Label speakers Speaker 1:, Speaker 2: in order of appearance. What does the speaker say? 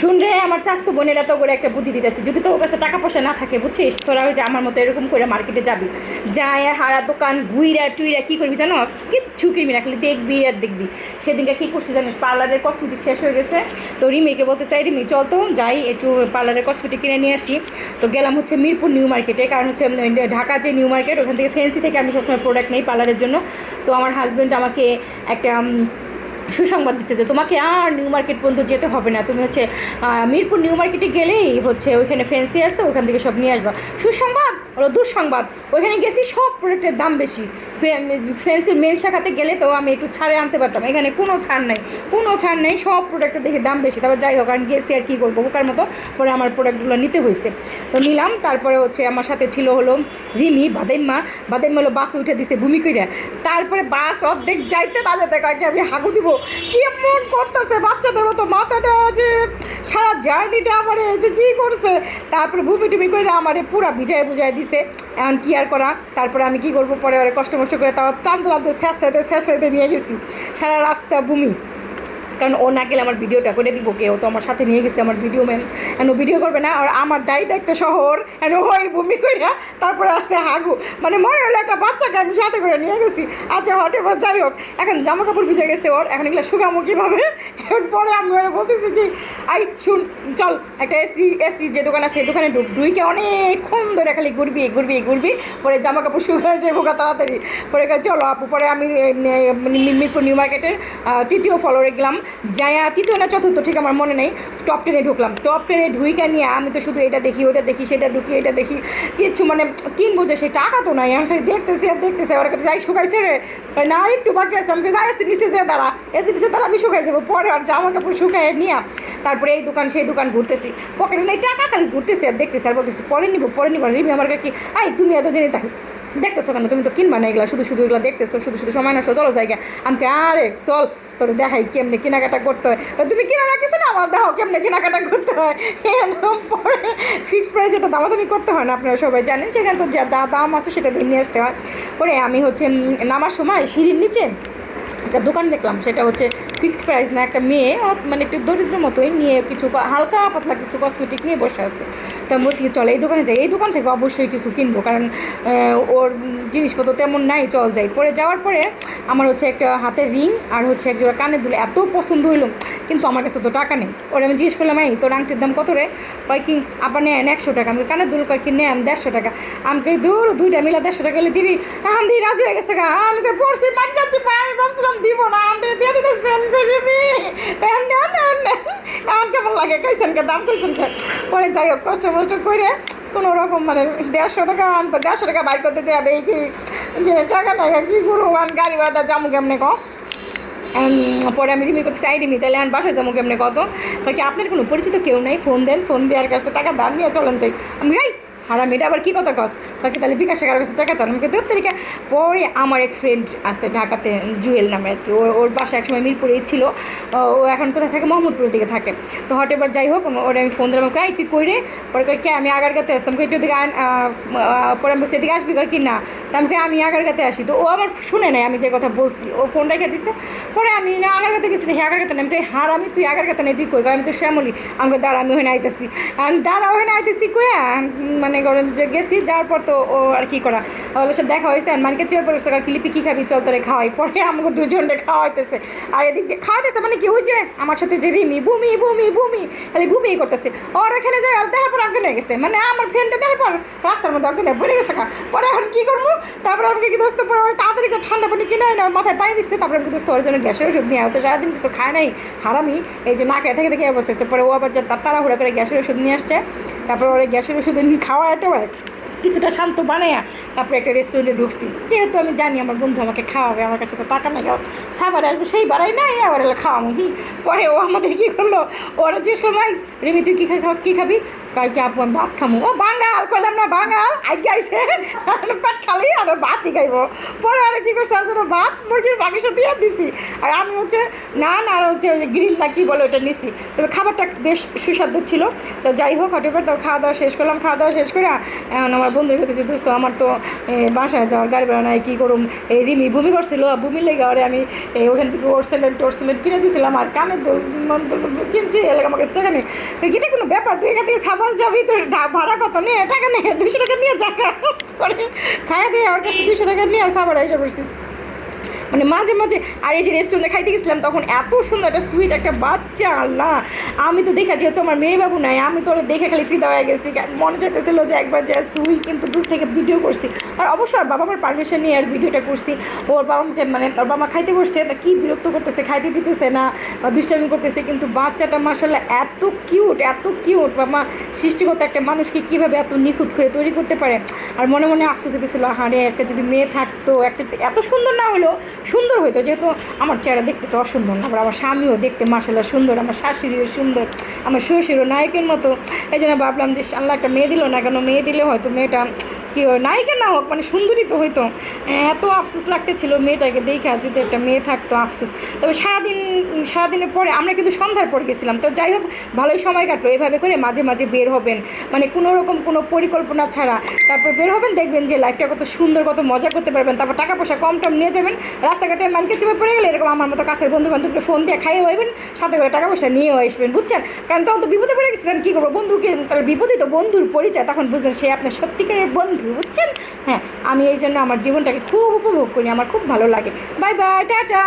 Speaker 1: শুনরে আমার চাস্তু বোনেরা তো করে একটা বুদ্ধি দিতেছি। যদি তোর কাছে টাকা পয়সা না থাকে, বুঝছিস? তোরা ওই যে আমার মতো এরকম করে মার্কেটে যাবি। আর হারা দোকান, ঘুইরা, টুইরা, কী করবি জানো কিচ্ছু কিনবি না, খালি দেখবি আর দেখবি। সেদিনকে কী করছিস জানিস? পার্লারের কসমেটিক শেষ হয়ে গেছে। তো রিমিকে বলতে চাই রিমি, চল তো, যাই, একটু পার্লারের কসমেটিক কিনে নিয়ে আসি। তো গেলাম হচ্ছে মিরপুর নিউ মার্কেটে। কারণ হচ্ছে ঢাকা যে নিউ মার্কেট, ওখান থেকে ফ্যান্সি থেকে আমি সবসময় প্রোডাক্ট নেই পার্লারের জন্য। তো আমার হাজব্যান্ড আমাকে একটা সুসংবাদ দিচ্ছে যে তোমাকে আর নিউ মার্কেট পর্যন্ত যেতে হবে না। তুমি হচ্ছে মিরপুর নিউ মার্কেটে গেলেই হচ্ছে ওইখানে ফ্যান্সি আসতে, ওখান থেকে সব নিয়ে আসবা। সুসংবাদ? হলো দুঃসংবাদ। ওইখানে গেছি সব প্রোডাক্টের দাম বেশি। ফ্যান্সির মেন শাখাতে গেলে তো আমি একটু ছাড়ে আনতে পারতাম। এখানে কোনো ছাড় নাই। কোনো ছাড় নেই, সব প্রোডাক্টের দেখে দাম বেশি। তারপর যাই হোক আর গেছি আর কী করব বোকার মতো। পরে আমার প্রোডাক্টগুলো নিতে হয়েছে তো নিলাম, তারপরে হচ্ছে আমার সাথে ছিল হলো রিমি বাদাইম্মা বাদাইম্মা হলো বাসে উঠে দিছে ভূমি কইরা। তারপরে বাস অর্ধেক যাইতে না যেতে কয়েকটা আমি হাগু দিব। কি মন করতেছে? বাচ্চাদের মতো মাথাটা যে সারা জার্নিটা আমারে যে কী করছে? তারপরে ভূমি টুমি করে আমারে পুরা বুঝাই বুঝাই দিছে। এখন কি আর করা? তারপরে আমি কি করব? পরে কষ্ট মষ্ট করে তাও টানতে টানতে শেষ সাইতে শেষ সাইতে নিয়ে গেছি। সারা রাস্তা ভূমি। কারণ ও না গেলে আমার ভিডিওটা করে দিব কেউ তো আমার সাথে নিয়ে গেছে আমার ভিডিও ম্যান। এন ভিডিও করবে না, আর আমার দায়ী দায়িত্ব শহর এন ওই ভূমি কইরা তারপরে আসছে হাগু। মানে মনে হলো একটা বাচ্চাকে আমি সাথে করে নিয়ে গেছি। আচ্ছা হট এবার যাই হোক। এখন জামা কাপড় ভিজে গেছে ওর। এখন এগুলো শুকামো কীভাবে? এরপরে আমি ওরা বলতেছি কি, আই, শুন, চল, একটা এসি এসি যে দোকান আছে এই দোকানে ঢুইকে অনেকক্ষণ ধরে খালি ঘুরবি ঘুরবি ঘুরবি। পরে জামা কাপড় শুকিয়ে যাব গা তাড়াতাড়ি। পরে চলো আপু, পরে আমি মিরপুর নিউ মার্কেটের তৃতীয় ফলোরে গেলাম। যায়া, তৃতীয় না চতুর্থ, ঠিক আমার মনে নেই। টপ টেনে ঢুকলাম। টপ টেনে ঢুইকে নিয়ে আমি তো শুধু এটা দেখি, ওটা দেখি, সেটা ঢুকি, এটা দেখি। কিচ্ছু মানে কিনবো যে সেই টাকা তো নাই, আমি দেখতেছি আর দেখতেছি ওরা কাছে যাই শুকাইছে রে। না, আর একটু বাকি আছে আমাকে যাই আসতে নিচে যে দাঁড়া। এসে নিচে দাঁড়া, আমি শুকাই যাব, পরে আর জামা কাপড় শুকাই নিয়ে। তারপরে এই দোকান, সেই দোকান ঘুরতেছি। পকেটে নেই টাকা, খালি ঘুরতেছি আর দেখতেছি আর বলতেছি, পরে নিবো পরে নিবো। রিমি আমার কাছে কি, আই, তুমি এত জেনে থাকি। দেখতেছো কেন? তুমি তো কিনবা না এগুলা, শুধু শুধু এগুলো দেখতেছো, শুধু শুধু সময় নষ্ট, চলো জায়গা। আমাকে আরে, চল, তোর দেখাই কেমনে কেনাকাটা করতে হয়। তুমি কিনা না কিছু না আমার দেখো কেমনে কেনাকাটা করতে হয়। এরকম পরে ফিক্সড প্রাইসে তো দামাদামি করতে হয় না, আপনারা সবাই জানেন, সেখানে তো যা দাম আছে সেটা দিয়ে নিয়ে আসতে হয়। পরে আমি হচ্ছে নামার সময় সিঁড়ির নিচে একটা দোকান দেখলাম, সেটা হচ্ছে ফিক্সড প্রাইস না, একটা মেয়ে মানে একটু দরিদ্র মতোই নিয়ে কিছু হালকা পাতলা কিছু কসমেটিক নিয়ে বসে আছে। তো আমি বলছি চল এই দোকানে যাই। এই দোকান থেকে অবশ্যই কিছু কিনবো, কারণ ওর জিনিসপত্র তেমন নাই, চল যাই। পরে যাওয়ার পরে আমার হচ্ছে একটা হাতের রিং আর হচ্ছে এক জোড়া কানের দুল, এত পছন্দ হইল, কিন্তু আমার কাছে তো টাকা নেই। ওরা আমি জিজ্ঞেস করলাম, এই, তোর আংটির দাম কত রে? কয় কি আবার নেন একশো টাকা। আমি কানের দুল? কয় কি, নেন দেড়শো টাকা। আমি কই, দূর, দুইটা মিলা দেড়শো টাকা হলে দিবি? দিয়ে রাজি হয়ে গেছে গা। আমি পড়ছি যাচ্ছি পাই আমি ভাবছিলাম দিব না আমি দিয়ে দিতে সেন এখন নেন নেন নেন এখন কেমন লাগে? কইছেন কে? দাম কইছেন কে? পরে যাই হোক, কষ্ট মষ্ট করে কোনো রকম মানে দেড়শো টাকা আনব দেড়শো টাকা বাইর করতে চাই দেখি কি যে টাকা নাই কি করব? আমি গাড়ি ভাড়া যাব কেমনে কম পরে আমি রিমি করতে চাই রিমি তাহলে আমি বাসায় যাব কেমনে কত তো? কি, আপনার কোনো পরিচিত কেউ নেই? ফোন দেন, ফোন দেওয়ার কাছে টাকা দান নিয়ে চলেন চাই আমি গাই আর আমি এটা আবার কী কথা কস? কাকি তাহলে বিকাশ কারও কাছে টাকা চান? আমাকে দূর তারিখে পরে আমার এক ফ্রেন্ড আসছে ঢাকাতে জুয়েল নামে আর কি ওর ওর বাসা একসময় মিরপুরেই ছিল। ও এখন কোথায় থাকে? মোহাম্মদপুরের দিকে থাকে। তো হট এবার যাই হোক, ওরে আমি ফোন দিলাম আই তুই কইরে পরে কই কে? আমি আগারগাতে আসতাম কই একটু দিকে পরে আমি সেদিকে আসবি? কই কি না? তা আমাকে আমি আগারগাতে আসি তো ও আবার শুনে নেয় আমি যে কথা বলছি। ও ফোন রেখে দিছে। পরে আমি না আগারগাতে গেছি, দেখি আগারগাতে না আমি কই, হার, আমি তুই আগারগাতে নেই, তুই কই? কই আমি তো শ্যামলি। আমাকে দাঁড়া, আমি ওখানে আইতেছি। আমি দাঁড়া, ওখানে আইতেছি কই? মানে করেন যে গেছি, যাওয়ার পর তো ও আর কি করা? ওর সাথে দেখা হয়েছে আর মানকে চেয়ার পরে ক্লিপি কী খাবি? চল তোরে খাওয়াই। পরে আমাকে দুজনকে খাওয়াইতেছে। আর এদিক দিয়ে খাওয়াইতেছে মানে কি যে আমার সাথে যে রিমি বুমি বুমি বুমি খালি বুমি করতেছে। ওর এখানে যায় আর দেখার পর অজ্ঞান হয়ে গেছে। মানে আমার ফ্রেন্ডটা দেখার পর রাস্তার মধ্যে হয়ে পড়ে গেছে খা পরে এখন কী করব? তারপরে আমাকে কি দোস্ত, পরে তাড়াতাড়ি করে ঠান্ডা পানি কিনে না মাথায় পানি দিচ্ছে। তারপরে আমাকে দোস্ত, ওর জন্য গ্যাসের ওষুধ নিয়ে তো সারাদিন কিছু খায় নাই, হারামি। এই যে না খেয়ে থেকে থেকে অবস্থা পরে ও আবার যে তাড়াহুড়া করে গ্যাসের ওষুধ নিয়ে আসছে। তারপরে ওরা গ্যাসের ওষুধ খাওয়া একটা কিছুটা শান্ত বানাইয়া তারপরে একটা রেস্টুরেন্টে ঢুকছি। যেহেতু আমি জানি আমার বন্ধু আমাকে খাওয়াবে, আমার কাছে তো টাকা নেই সাবার আসব সেই বারাই নাই, আবার এলে খাওয়াবো পরে ও আমাদের কী করল? ওরা জিজ্ঞেস করল রেমি, তুই কী খাই কী খাবি? কয় কি আপু, আমি ভাত খামো। ও, বাঙাল, কইলাম না, বাঙাল। আজ গাইছে পেট খালি আর ভাতই খাইবো। পরে আর কি করছে, আর ভাত মুরগির মাংস দিয়ে দিছি। আর আমি হচ্ছে নান আর হচ্ছে ওই গ্রিল না কি বলে ওটা নিছি। তবে খাবারটা বেশ সুস্বাদু ছিল। তো যাই হোক, হঠাৎ তো খাওয়া দাওয়া শেষ করলাম। খাওয়া দাওয়া শেষ করে এখন আমার বন্ধুর কাছে দোস্ত, আমার তো বাসায় যাওয়ার গাড়ি ভাড়া নাই, কী করুম? এই রিমি ভূমি করছিল ভূমি লেগে ওরে আমি ওখান থেকে ওরসেলেট টোরসেলেট কিনে দিয়েছিলাম আর দোল কিনছি এলাকা নেই তো এটা কোনো ব্যাপার? তুই এখান থেকে সাবার যাবি তোর ভাড়া কত? নে, টাকা নিয়ে দুশো টাকা নিয়ে যা। করে খাইয়া দিয়ে আমার কাছে দুশো টাকা নিয়ে সাবার এসে পড়ছি মানে মাঝে মাঝে, আর এই যে রেস্টুরেন্টে খাইতে গেছিলাম, তখন এত সুন্দর একটা সুইট একটা বাচ্চা, আল্লাহ! আমি তো দেখা যেহেতু আমার মেয়ে বাবু নাই, আমি তো দেখে খালি ফিদা হয়ে গেছি। মনে চাইতেছিল যে একবার যে সুই কিন্তু দূর থেকে ভিডিও করছি। আর অবশ্যই ওর বাবা মার পারমিশন নিয়ে আর ভিডিওটা করছি। ওর বাবা আমাকে মানে ওর বাবা খাইতে বসছে কী বিরক্ত করতেছে, খাইতে দিতেছে না দুষ্টামি করতেছে, কিন্তু বাচ্চাটা মাসাল্লাহ এত কিউট এত কিউট বাবা সৃষ্টিকর্তা একটা মানুষকে কীভাবে এত নিখুঁত করে তৈরি করতে পারে? আর মনে মনে আফসোস দিতেছিল হারে একটা যদি মেয়ে থাকতো, একটা এত সুন্দর না হলেও সুন্দর হইতো, যেহেতু আমার চেহারা দেখতে তো অসুন্দর না, আবার আমার স্বামীও দেখতে মাসাল্লাহ সুন্দর, আমার শাশুড়িও সুন্দর, আমার শ্বশুরও নায়কের মতো। এই জন্য ভাবলাম যে, আল্লাহ একটা মেয়ে দিল না কেন? মেয়ে দিলে হয়তো মেয়েটা কি নায়িকা না হোক মানে সুন্দরী তো হইতো। এত আফসোস লাগতেছিল মেয়েটাকে দেখে যদি একটা মেয়ে থাকতো, আফসোস। তবে সারাদিন, সারাদিনের পরে আমরা কিন্তু সন্ধ্যার পর গেছিলাম। তো যাই হোক, ভালোই সময় কাটলো। এভাবে করে মাঝে মাঝে বের হবেন। মানে কোনো রকম কোনো পরিকল্পনা ছাড়া। তারপর বের হবেন, দেখবেন যে লাইফটা কত সুন্দর, কত মজা করতে পারবেন। তারপর টাকা পয়সা কম টম নিয়ে যাবেন। রাস্তাঘাটে মানকে চেপে পড়ে গেলে এরকম আমার মতো কাছের বন্ধু বান্ধবকে ফোন দিয়ে খাইয়ে হইবেন সাথে করে টাকা পয়সা নিয়েও আসবেন, বুঝছেন? কারণ তখন তো বিপদে পড়ে গেছি তখন কী করব? বন্ধুকে, তাহলে বিপদই তো বন্ধুর পরিচয়, তখন বুঝবেন সে আপনার সত্যিকারের বন্ধু, বুঝছেন? হ্যাঁ আমি এই জন্য আমার জীবনটাকে খুব উপভোগ করি, আমার খুব ভালো লাগে। Bye bye, tata.